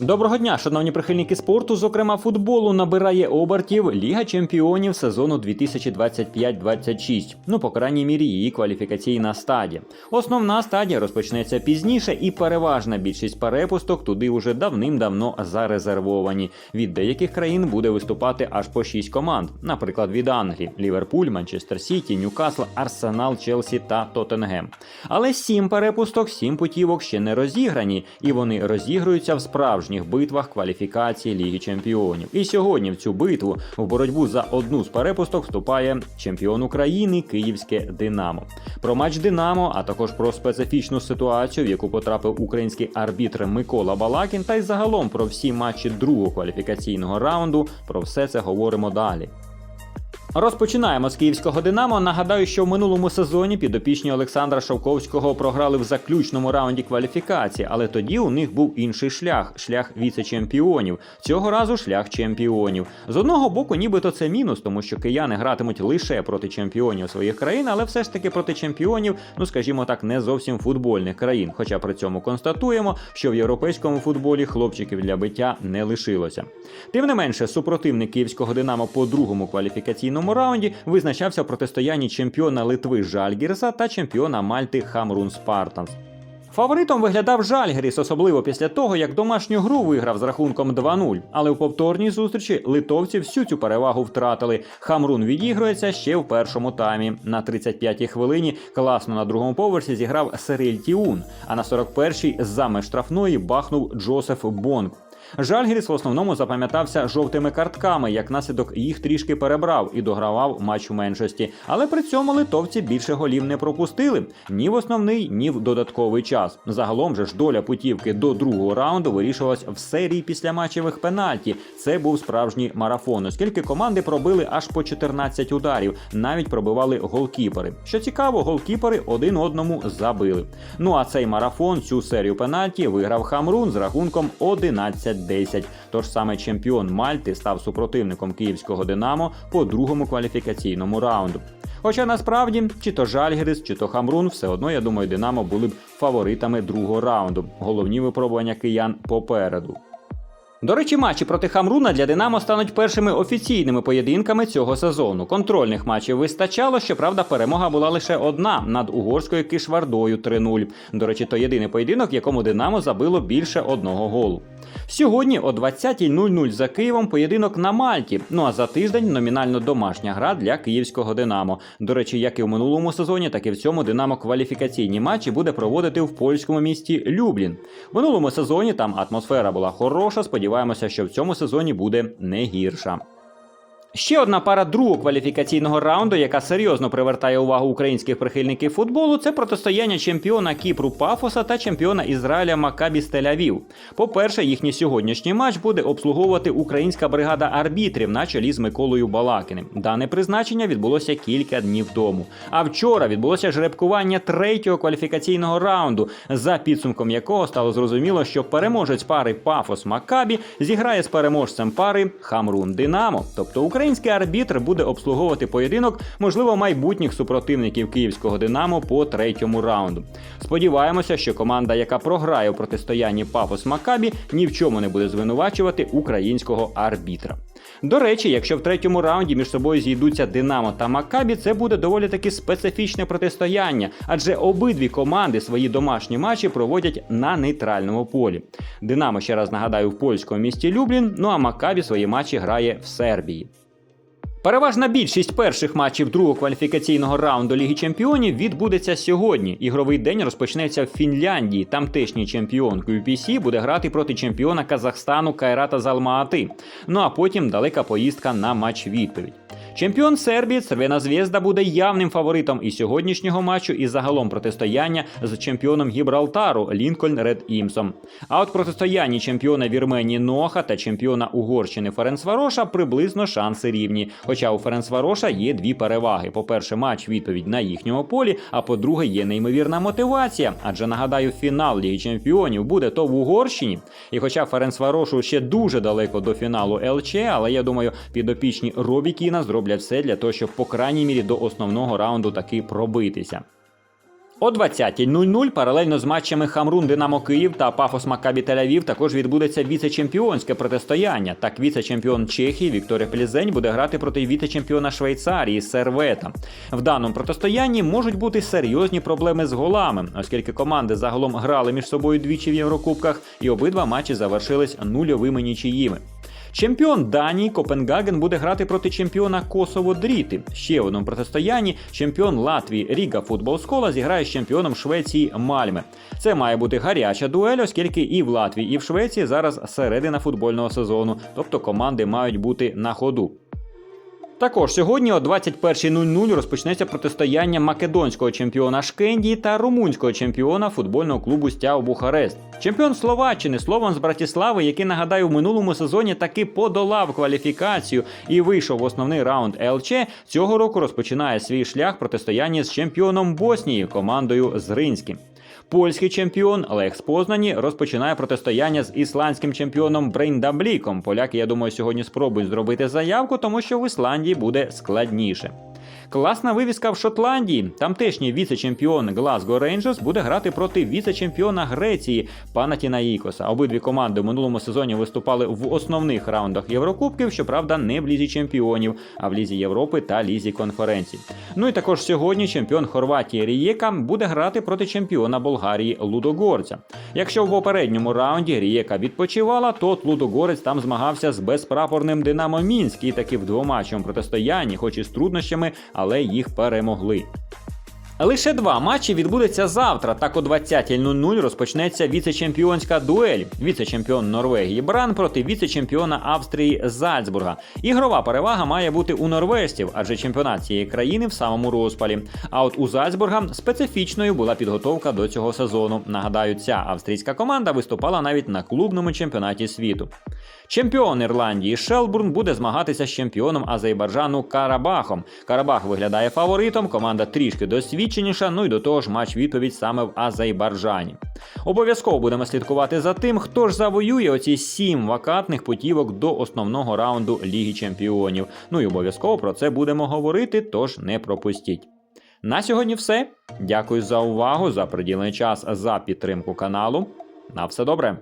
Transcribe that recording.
Доброго дня, шановні прихильники спорту, зокрема футболу, набирає обертів Ліга чемпіонів сезону 2025-26. Ну, по крайній мірі, її кваліфікаційна стадія. Основна стадія розпочнеться пізніше, і переважна більшість перепусток туди уже давним-давно зарезервовані. Від деяких країн буде виступати аж по 6 команд, наприклад, від Англії: Ліверпуль, Манчестер Сіті, Ньюкасл, Арсенал, Челсі та Тоттенгем. Але сім перепусток, сім путівок ще не розіграні, і вони розігруються в справжніх битвах кваліфікації Ліги Чемпіонів. І сьогодні в цю битву в боротьбу за одну з перепусток вступає чемпіон України Київське Динамо. Про матч Динамо, а також про специфічну ситуацію, в яку потрапив український арбітр Микола Балакін, та й загалом про всі матчі другого кваліфікаційного раунду. Про все це говоримо далі. Розпочинаємо з київського Динамо. Нагадаю, що в минулому сезоні підопічні Олександра Шовковського програли в заключному раунді кваліфікації, але тоді у них був інший шлях шлях віце-чемпіонів. Цього разу шлях чемпіонів. З одного боку, нібито це мінус, тому що кияни гратимуть лише проти чемпіонів своїх країн, але все ж таки проти чемпіонів, ну скажімо так, не зовсім футбольних країн. Хоча при цьому констатуємо, що в європейському футболі хлопчиків для биття не лишилося. Тим не менше, супротивник київського Динамо по другому кваліфікаційному раунді визначався в протистоянні чемпіона Литви Жальгірса та чемпіона Мальти Хамрун Спартанс. Фаворитом виглядав Жальгеріс, особливо після того, як домашню гру виграв з рахунком 2-0. Але у повторній зустрічі литовці всю цю перевагу втратили. Хамрун відігрується ще в першому таймі. На 35-й хвилині класно на другому поверсі зіграв Сериль Тіун, а на 41-й з меж штрафної бахнув Джосеф Бонг. Жальгіріс в основному запам'ятався жовтими картками, як наслідок їх трішки перебрав і догравав матч у меншості. Але при цьому литовці більше голів не пропустили ні в основний, ні в додатковий час. Загалом же ж доля путівки до другого раунду вирішувалась в серії після матчевих пенальті. Це був справжній марафон, оскільки команди пробили аж по 14 ударів, навіть пробивали голкіпери. Що цікаво, голкіпери один одному забили. Ну а цей марафон, цю серію пенальті виграв Хамрун з рахунком 11-10. Тож саме чемпіон Мальти став супротивником київського Динамо по другому кваліфікаційному раунду. Хоча насправді чи то Жальгерис, чи то Хамрун, все одно, я думаю, Динамо були б фаворитами другого раунду. Головні випробування киян попереду. До речі, матчі проти Хамруна для Динамо стануть першими офіційними поєдинками цього сезону. Контрольних матчів вистачало, щоправда, перемога була лише одна над угорською кишвардою 3-0. До речі, то єдиний поєдинок, якому Динамо забило більше одного голу. Сьогодні о 20.00 за Києвом поєдинок на Мальті. Ну а за тиждень номінально домашня гра для київського Динамо. До речі, як і в минулому сезоні, так і в цьому Динамо кваліфікаційні матчі буде проводити в польському місті Люблін. В минулому сезоні там атмосфера була хороша. Сподіваємося, що в цьому сезоні буде не гірша. Ще одна пара другого кваліфікаційного раунду, яка серйозно привертає увагу українських прихильників футболу, це протистояння чемпіона Кіпру Пафоса та чемпіона Ізраїля Макабі Стель-Авів. По-перше, їхній сьогоднішній матч буде обслуговувати українська бригада арбітрів на чолі з Миколою Балакіним. Дане призначення відбулося кілька днів тому. А вчора відбулося жеребкування третього кваліфікаційного раунду, за підсумком якого стало зрозуміло, що переможець пари Пафос Макабі зіграє з переможцем пари Хамрун Динамо, тобто Український арбітр буде обслуговувати поєдинок, можливо, майбутніх супротивників київського Динамо по третьому раунду. Сподіваємося, що команда, яка програє у протистоянні Пафос Макабі, ні в чому не буде звинувачувати українського арбітра. До речі, якщо в третьому раунді між собою зійдуться Динамо та Макабі, це буде доволі таки специфічне протистояння, адже обидві команди свої домашні матчі проводять на нейтральному полі. Динамо, ще раз нагадаю, в польському місті Люблін, ну а Макабі свої матчі грає в Сербії. Переважна більшість перших матчів другого кваліфікаційного раунду Ліги Чемпіонів відбудеться сьогодні. Ігровий день розпочнеться в Фінляндії. Тамтешній чемпіон QPC буде грати проти чемпіона Казахстану Кайрата Залмаати. Ну а потім далека поїздка на матч відповідь. Чемпіон Сербії Цервена Звєзда буде явним фаворитом і сьогоднішнього матчу, і загалом протистояння з чемпіоном Гібралтару Лінкольн Ред Імсом. А от протистоянні чемпіона Вірменії Ноха та чемпіона Угорщини Ференцвароша приблизно шанси рівні. Хоча у Ференцвароша є дві переваги: по-перше, матч відповідь на їхньому полі, а по-друге, є неймовірна мотивація. Адже нагадаю, фінал Ліги Чемпіонів буде то в Угорщині. І хоча Ференцварошу ще дуже далеко до фіналу ЛЧ, але я думаю, підопічні Робі Кіна зроблять все для того, щоб по крайній мірі до основного раунду таки пробитися. О 20.00 паралельно з матчами Хамрун Динамо Київ та Пафос Макабі Тель-Авів також відбудеться віце-чемпіонське протистояння. Так, віце-чемпіон Чехії Вікторія Плізень буде грати проти віце-чемпіона Швейцарії Сервета. В даному протистоянні можуть бути серйозні проблеми з голами, оскільки команди загалом грали між собою двічі в Єврокубках, і обидва матчі завершились нульовими нічиїми. Чемпіон Данії Копенгаген буде грати проти чемпіона Косово Дріти. Ще в одному протистоянні чемпіон Латвії Ріга Футбол Скола зіграє з чемпіоном Швеції Мальме. Це має бути гаряча дуель, оскільки і в Латвії, і в Швеції зараз середина футбольного сезону, тобто команди мають бути на ходу. Також сьогодні о 21.00 розпочнеться протистояння македонського чемпіона Шкендії та румунського чемпіона футбольного клубу Стяу Бухарест. Чемпіон Словаччини Слован з Братіслави, який нагадаю в минулому сезоні таки подолав кваліфікацію і вийшов в основний раунд ЛЧ, цього року розпочинає свій шлях протистояння з чемпіоном Боснії командою Зринським. Польський чемпіон Лекс Познані розпочинає протистояння з ісландським чемпіоном Брейндабліком. Поляки, я думаю, сьогодні спробують зробити заявку, тому що в Ісландії буде складніше. Класна вивіска в Шотландії. Тамтешній віце-чемпіон Glasgow Rangers буде грати проти віце-чемпіона Греції Панатінаїкоса. Обидві команди в минулому сезоні виступали в основних раундах Єврокубків, щоправда, не в лізі чемпіонів, а в лізі Європи та лізі конференцій. Ну і також сьогодні чемпіон Хорватії Рієка буде грати проти чемпіона Болгарії Лудогорця. Якщо в попередньому раунді Рієка відпочивала, то Лудогорець там змагався з безпрапорним Динамо Мінськ і таки в двоматчевому протистоянні, хоч і з труднощами, але їх перемогли. Лише два матчі відбудеться завтра. Так о 20.00 розпочнеться віце-чемпіонська дуель. Віце-чемпіон Норвегії Бран проти віце-чемпіона Австрії Зальцбурга. Ігрова перевага має бути у норвежців, адже чемпіонат цієї країни в самому розпалі. А от у Зальцбурга специфічною була підготовка до цього сезону. Нагадаю, ця австрійська команда виступала навіть на клубному чемпіонаті світу. Чемпіон Ірландії Шелбурн буде змагатися з чемпіоном Азербайджану Карабахом. Карабах виглядає фаворитом, команда трішки досвідченіша. Ну і до того ж матч відповідь саме в Азербайджані. Обов'язково будемо слідкувати за тим, хто ж завоює оці сім вакантних путівок до основного раунду Ліги Чемпіонів. Ну і обов'язково про це будемо говорити, тож не пропустіть. На сьогодні все. Дякую за увагу, за приділений час, за підтримку каналу. На все добре.